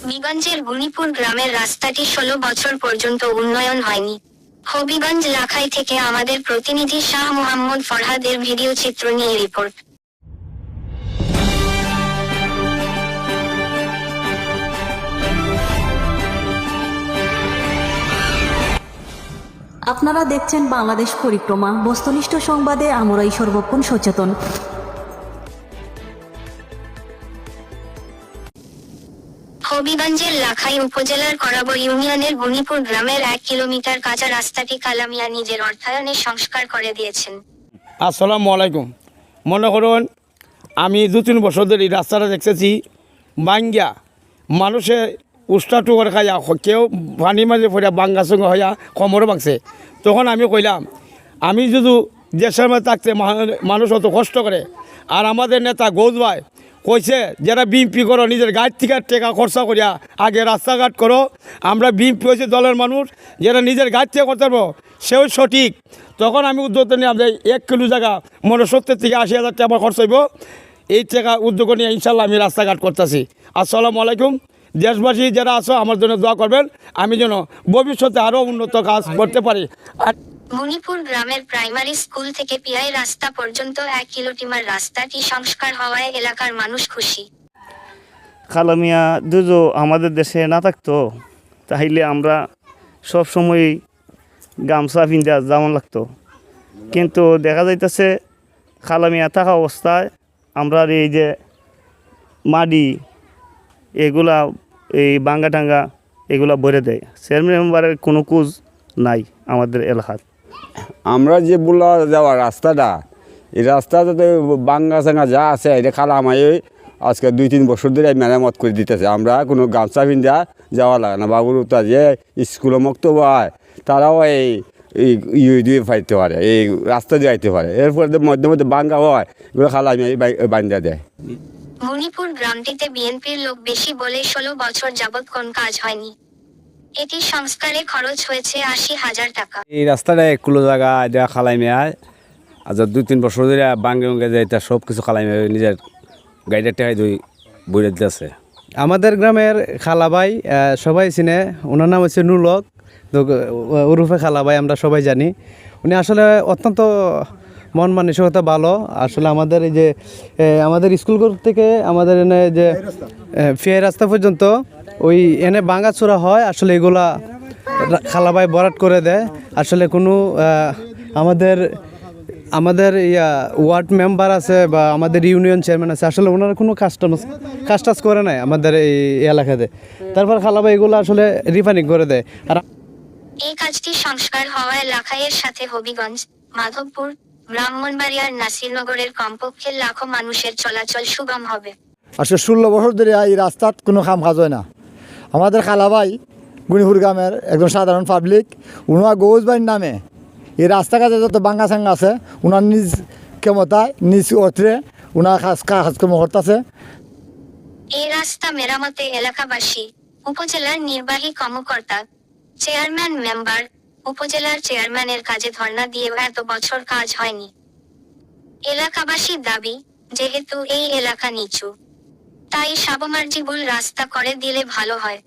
হবিগঞ্জের গুণীপুর গ্রামের রাস্তাটি ষোলো বছর পর্যন্ত উন্নয়ন হয়নি। হবিগঞ্জ লাখাই থেকে আমাদের প্রতিনিধি শাহ মোহাম্মদ ফরহাদের ভিডিও চিত্র নিয়ে রিপোর্ট। আপনারা দেখছেন বাংলাদেশ পরিক্রমা। বস্তুনিষ্ঠ সংবাদে আমরাই সর্বক্ষণ সচেতন। হবিগঞ্জের লাখাই উপজেলার করাবর ইউনিয়নের গুণীপুর গ্রামের এক কিলোমিটার কাঁচা রাস্তাটি কালামিয়া নিজের অর্থায়নে সংস্কার করে দিয়েছেন। আসসালামু আলাইকুম। মনে করুন, আমি দু তিন বছর ধরে এই রাস্তাটা দেখতেছি। বাঙ্গিয়া, মানুষে উষ্টাটু করে খাইয়া কেউ পানি মাঝে ফিরে বাঙ্গা সঙ্গে হইয়া কমরও বাংছে তখন আমি কইলাম, আমি যদি দেশের মধ্যে থাকতে মানুষ অত কষ্ট করে, আর আমাদের নেতা গৌদ ভাই কইছে, যারা বিএমপি করো, নিজের গাড়ি থেকে টেকা খরচা করিয়া আগে রাস্তাঘাট করো। আমরা বিএমপি হয়েছে দলের মানুষ, যারা নিজের গাড়ি থেকে করতে পারব সেও সঠিক। তখন আমি উদ্যোগ নিয়ে আমাদের এক কিলো জায়গা মনে সত্তর থেকে আশি হাজার টাকা খরচ হইব। এই টাকা উদ্যোগ নিয়ে ইনশাল্লাহ আমি রাস্তাঘাট করতেছি। আসসালামু আলাইকুম। দেশবাসী যারা আছো, আমার জন্য দোয়া করবেন। আমি যেন ভবিষ্যতে আরও উন্নত কাজ করতে পারি। আর গুণীপুর গ্রামের প্রাইমারি স্কুল থেকে পিআই রাস্তা পর্যন্ত এক কিলোমিটার রাস্তাটি সংস্কার হওয়ায় এলাকার মানুষ খুশি। খালামিয়া দুজো আমাদের দেশে না থাকতো, তাইলে আমরা সব সময় গামছা পিন্ধা যেমন লাগতো। কিন্তু দেখা যাইতেছে খালামিয়া থাকা অবস্থায় আমরা এই যে মাটি এগুলা, এই বাঙ্গা টাঙ্গা এগুলা ভরে দেয়। চেয়ারম্যান মেম্বারের কোনো কুজ নাই আমাদের এলাকার। আমরা যে বুলা যাওয়ার রাস্তাটা, এই রাস্তাটাতে বাঙ্গা চাঙ্গা যা আছে, এটা খালা আমায় আজকে দুই তিন বছর ধরে মেরামত করে দিতেছে। আমরা কোনো গামছা পিন্ধা যাওয়া লাগে না। বাবুর তা যে স্কুলে মুক্ত হয়, তারাও এই ইয়ে দিয়ে পাইতে পারে, এই রাস্তা দিয়ে আইতে পারে। এরপরে তো মধ্যে মধ্যে বাঙ্গা হয়, এগুলো খালা আমি বান্ধা দেয়। গুণীপুর গ্রামটিতে বিএনপির লোক বেশি বলে ষোলো বছর যাবৎ কোন কাজ হয়নি। এটি সংস্কারে খরচ হয়েছে আশি হাজার টাকা। এই রাস্তাটা একুলো জায়গা এটা খালাই মেয়ায় আজ দুই তিন বছর ধরে বাঙ্গে বাঙ্গে যায় এটা সব কিছু খালাই মেয়ে নিজের গাড়িটা টেকাই দুই বইরে দিতেছে। আমাদের গ্রামের খালাবাই সবাই চিনে। ওনার নাম হচ্ছে নুলক। ওরফে খালাবাই আমরা সবাই জানি। উনি আসলে অত্যন্ত মন মানসিকতা ভালো। আসলে আমাদের এই যে আমাদের স্কুল থেকে আমাদের এনে যে ফিয়াই রাস্তা পর্যন্ত ওই এনে ভাঙাচোরা হয় আসলে এগুলা খালাবাই বরাট করে দেয়। আসলে কোনো আহ, আমাদের আমাদের ইয়া ওয়ার্ড মেম্বার আছে বা আমাদের ইউনিয়ন চেয়ারম্যান আছে আসলে ওনারা কোনো কাস্টমার কাজ টাজ করে নাই আমাদের এই এলাকাতে। তারপর খালাবা এগুলো আসলে রিফাইনিং করে দেয়। আর এই কাজটি সংস্কার হওয়ায় লাখাইয়ের সাথে হবিগঞ্জ মাধবপুর ব্রাহ্মণবাড়িয়ার নাসিরনগরের কমপক্ষে লাখো মানুষের চলাচল সুগম হবে। আসলে ষোলো বছর ধরে এই রাস্তাত কোনো কাম কাজ হয় না। আমাদের খালাবাই গুণিপুর গ্রামের একজন সাধারণ পাবলিক উনার গৌজবাইর নামে এই রাস্তাঘাটে যত বাঙ্গা সাঙ্গা আছে, উনার নিজ ক্ষমতায়, নিজ অর্থে উনার কাজ, কাজকর্ম করতেছে। এই রাস্তা মেরামতে এলাকাবাসী, উপজেলার নির্বাহী কর্মকর্তা চেয়ারম্যান মেম্বার উপজেলার চেয়ারম্যানের কাজে ধর্ণা দিয়ে এত বছর কাজ হয়নি। এলাকাবাসীর দাবি, যেহেতু এই এলাকা নিচু। তাই সাবমার্জিবুল রাস্তা করে দিলে ভালো হয়।